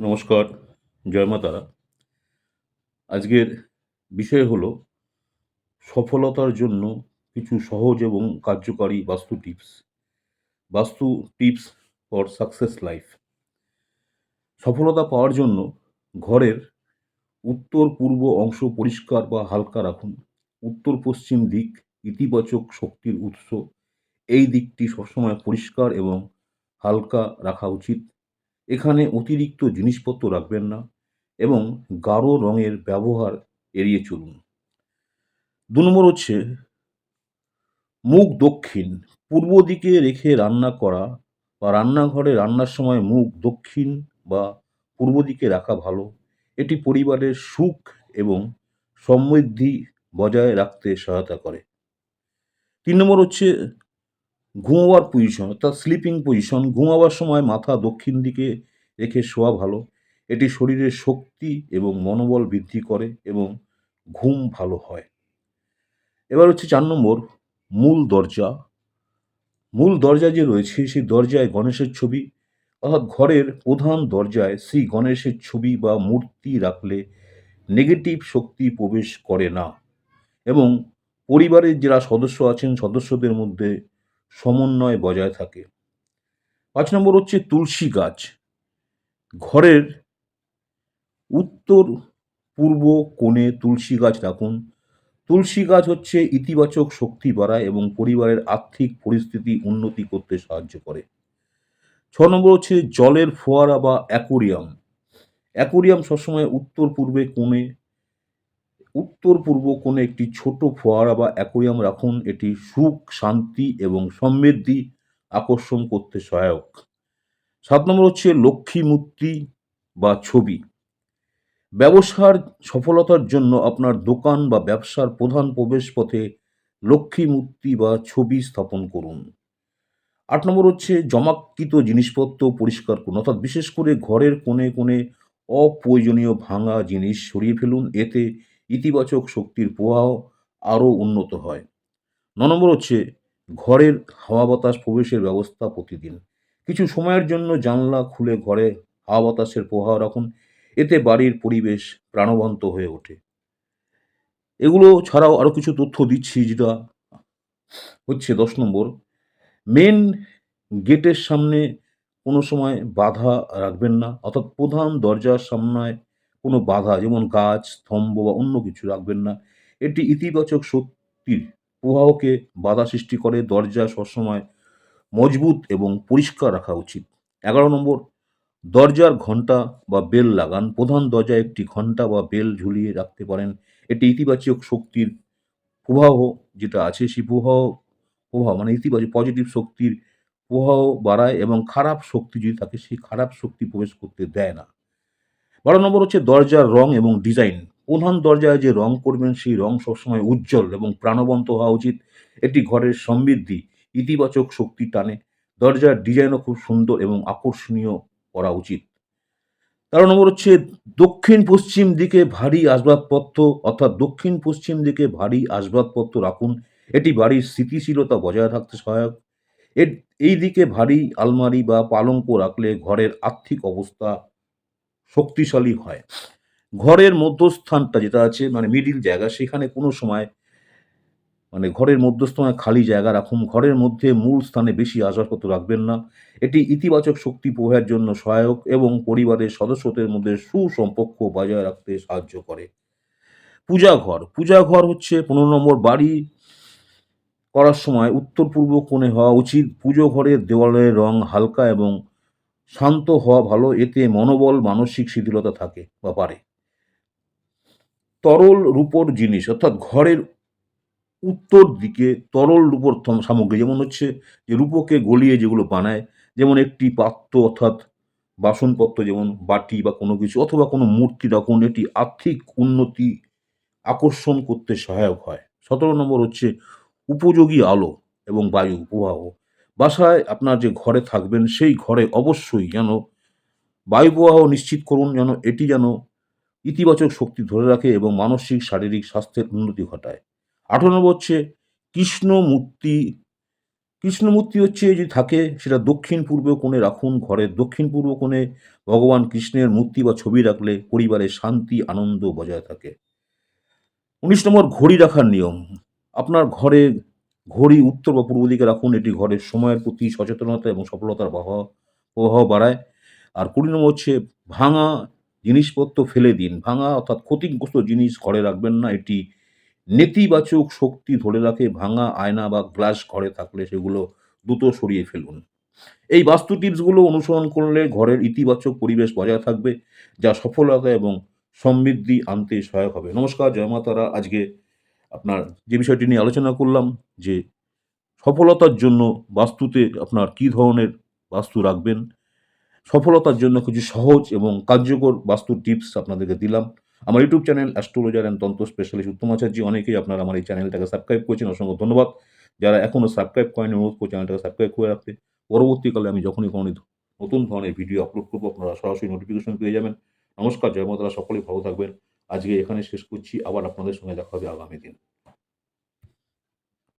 নমস্কার, জয় মা তারা। আজকের বিষয় হলো সফলতার জন্য কিছু সহজ এবং কার্যকারী বাস্তু টিপস। বাস্তু টিপস ফর সাকসেস লাইফ। সফলতা পাওয়ার জন্য ঘরের উত্তর পূর্ব অংশ পরিষ্কার বা হালকা রাখুন। উত্তর পশ্চিম দিক ইতিবাচক শক্তির উৎস। এই দিকটি সবসময় পরিষ্কার এবং হালকা রাখা উচিত। এখানে অতিরিক্ত জিনিসপত্র রাখবেন না এবং গাঢ় রঙের ব্যবহার এড়িয়ে চলুন। দু নম্বর হচ্ছে মুখ দক্ষিণ। পূর্ব দিকে রেখে রান্না করা বা রান্নাঘরে রান্নার সময় মুখ দক্ষিণ বা পূর্ব দিকে রাখা ভালো। এটি পরিবারের সুখ এবং সমৃদ্ধি বজায় রাখতে সহায়তা করে। তিন নম্বর হচ্ছে ঘুমোবার পজিশন অর্থাৎ স্লিপিং পজিশন ঘুমাবার সময় মাথা দক্ষিণ দিকে রেখে শোয়া ভালো। এটি শরীরের শক্তি এবং মনোবল বৃদ্ধি করে এবং ঘুম ভালো হয়। এবার হচ্ছে চার নম্বর, মূল দরজা। মূল দরজা যে রয়েছে, সেই দরজায় গণেশের ছবি। অর্থাৎ ঘরের প্রধান দরজায় শ্রী গণেশের ছবি বা মূর্তি রাখলে নেগেটিভ শক্তি প্রবেশ করে না। এবং পরিবারের যারা সদস্য আছেন, সদস্যদের মধ্যে সমন্বয় বজায় থাকে। পাঁচ নম্বর হচ্ছে তুলসী গাছ। ঘরের উত্তর পূর্ব কোণে তুলসী গাছ রাখুন। তুলসী গাছ হচ্ছে ইতিবাচক শক্তি বাড়ায় এবং পরিবারের আর্থিক পরিস্থিতি উন্নতি করতে সাহায্য করে। ছ নম্বর হচ্ছে জলের ফোয়ারা বা অ্যাকোরিয়াম। অ্যাকোরিয়াম সবসময় উত্তর পূর্বে কোণে উত্তর পূর্ব কোণে একটি ছোট ফোয়ারা বা অ্যাকোরিয়াম রাখুন। এটি সুখ, শান্তি এবং সমৃদ্ধি আকর্ষণ করতে সহায়ক। সাত নম্বর হচ্ছে লক্ষ্মী মূর্তি বা ছবি। ব্যবসার সফলতার জন্য আপনার দোকান বা ব্যবসার প্রধান প্রবেশপথে লক্ষ্মী মূর্তি বা ছবি স্থাপন করুন। আট নম্বর হচ্ছে জমাকৃত জিনিসপত্র পরিষ্কার করুন। অর্থাৎ বিশেষ করে ঘরের কোণে কোণে অপ্রয়োজনীয় ভাঙা জিনিস সরিয়ে ফেলুন। এতে ইতিবাচক শক্তির প্রবাহ আরও উন্নত হয়। ন নম্বর হচ্ছে ঘরের হাওয়া বাতাস প্রবেশের ব্যবস্থা প্রতিদিন। কিছু সময়ের জন্য জানলা খুলে ঘরে হাওয়া বাতাসের প্রবাহ রাখুন। এতে বাড়ির পরিবেশ প্রাণবন্ত হয়ে ওঠে। এগুলো ছাড়াও আরও কিছু তথ্য দিচ্ছি যেটা হচ্ছে দশ নম্বর। মেন গেটের সামনে কোনো সময় বাধা রাখবেন না, অর্থাৎ প্রধান দরজার সামনে কোনো বাধা, যেমন গাছ, স্তম্ভ বা অন্য কিছু রাখবেন না। এটি ইতিবাচক শক্তির প্রবাহকে বাধা সৃষ্টি করে, দরজা সবসময় মজবুত এবং পরিষ্কার রাখা উচিত। এগারো নম্বর, দরজার ঘণ্টা বা বেল লাগান। প্রধান দরজায় একটি ঘণ্টা বা বেল ঝুলিয়ে রাখতে পারেন। এটি ইতিবাচক শক্তির প্রবাহ যেটা আছে, সেই প্রবাহ প্রভাব মানে ইতিবাচক পজিটিভ শক্তির প্রবাহ বাড়ায় এবং খারাপ শক্তি যদি থাকে, সেই খারাপ শক্তি প্রবেশ করতে দেয় না। বারো নম্বর হচ্ছে দরজার রং এবং ডিজাইন। প্রধান দরজায় যে রং করবেন, সেই রং সবসময় উজ্জ্বল এবং প্রাণবন্ত হওয়া উচিত। এটি ঘরের সমৃদ্ধি, ইতিবাচক শক্তি টানে। দরজার ডিজাইনও খুব সুন্দর এবং আকর্ষণীয় করা উচিত। তেরো নম্বর হচ্ছে দক্ষিণ পশ্চিম দিকে ভারী আসবাবপত্র, অর্থাৎ দক্ষিণ পশ্চিম দিকে ভারী আসবাবপত্র রাখুন। এটি বাড়ির স্থিতিশীলতা বজায় থাকতে সহায়ক। এর, এই দিকে ভারী আলমারি বা পালঙ্ক রাখলে ঘরের আর্থিক অবস্থা শক্তিশালী হয়। ঘরের মধ্যস্থানটা যেটা আছে মানে মিডিল জায়গা, সেখানে কোনো সময় মানে ঘরের মধ্যস্থানে খালি জায়গা রাখুন। ঘরের মধ্যে মূল স্থানে বেশি আসবাবপত্র রাখবেন না। এটি ইতিবাচক শক্তি প্রবাহের জন্য সহায়ক এবং পরিবারের সদস্যদের মধ্যে সুসম্পর্ক বজায় রাখতে সাহায্য করে। পূজা ঘর পূজা ঘর হচ্ছে পনেরো নম্বর বাড়ি করার সময় উত্তর পূর্ব কোণে হওয়া উচিত। পুজো ঘরের দেওয়ালের রং হালকা এবং শান্ত হওয়া ভালো, এতে মনোবল, মানসিক শিথিলতা থাকে বা পারে তরল রূপর জিনিস, অর্থাৎ ঘরের উত্তর দিকে তরল রূপর সামগ্রী, যেমন হচ্ছে যে রূপকে গলিয়ে যেগুলো বানায়, যেমন একটি পাত্র, অর্থাৎ বাসনপত্র, যেমন বাটি বা কোনো কিছু, অথবা কোনো মূর্তি রাখুন এটি আর্থিক উন্নতি আকর্ষণ করতে সহায়ক হয়। সতেরো নম্বর হচ্ছে উপযোগী আলো এবং বায়ু, প্রবাহ। বাসায় আপনার যে ঘরে থাকবেন, সেই ঘরে অবশ্যই যেন বায়ু প্রবাহ নিশ্চিত করুন, যেন এটি যেন ইতিবাচক শক্তি ধরে রাখে এবং মানসিক, শারীরিক স্বাস্থ্যের উন্নতি ঘটায়। আঠারো নম্বর হচ্ছে কৃষ্ণমূর্তি। কৃষ্ণমূর্তি হচ্ছে যদি থাকে, সেটা দক্ষিণ পূর্ব কোণে রাখুন ঘরের দক্ষিণ পূর্ব কোণে ভগবান কৃষ্ণের মূর্তি বা ছবি রাখলে পরিবারে শান্তি, আনন্দ বজায় থাকে। উনিশ নম্বর ঘড়ি রাখার নিয়ম। আপনার ঘরে ঘড়ি উত্তর বা পূর্ব দিকে রাখুন। এটি ঘরের সময়ের প্রতি সচেতনতা এবং সফলতার প্রভাব বাড়ায়। আর কুড়ি নম্বর হচ্ছে, ভাঙা জিনিসপত্র ফেলে দিন। ভাঙা অর্থাৎ ক্ষতিগ্রস্ত জিনিস ঘরে রাখবেন না। এটি নেতিবাচক শক্তি ধরে রাখে। ভাঙা আয়না বা গ্লাস ঘরে থাকলে সেগুলো দ্রুত সরিয়ে ফেলুন। এই বাস্তু টিপসগুলো অনুসরণ করলে ঘরের ইতিবাচক পরিবেশ বজায় থাকবে, যা সফলতা এবং সমৃদ্ধি আনতে সহায়ক হবে। নমস্কার, জয় মাতারা। আজকে আপনার যে বিষয়টি নিয়ে আলোচনা করলাম যে সফলতার জন্য বাস্তুতে আপনার কী ধরনের বাস্তু রাখবেন, সফলতার জন্য কিছু সহজ এবং কার্যকর বাস্তু টিপস আপনাদেরকে দিলাম। আমার YouTube channel astrologer and tantra specialist Uttam Acharya, অনেকেই আপনারা আমার এই চ্যানেলটাকে সাবস্ক্রাইব করেছেন। অসংখ্য ধন্যবাদ। যারা এখনও সাবস্ক্রাইব করেন অনুরোধ করে চ্যানেলটাকে সাবস্ক্রাইব করে রাখতে। পরবর্তীকালে আমি যখনই কোনো নতুন ধরনের ভিডিও আপলোড করব, আপনারা সরাসরি নোটিফিকেশন পেয়ে যাবেন। নমস্কার, জয় মাতারা, সকলেই ভালো থাকবেন। আজকে এখানে শেষ করছি আবার আপনাদের সঙ্গে দেখা হবে আগামী দিন।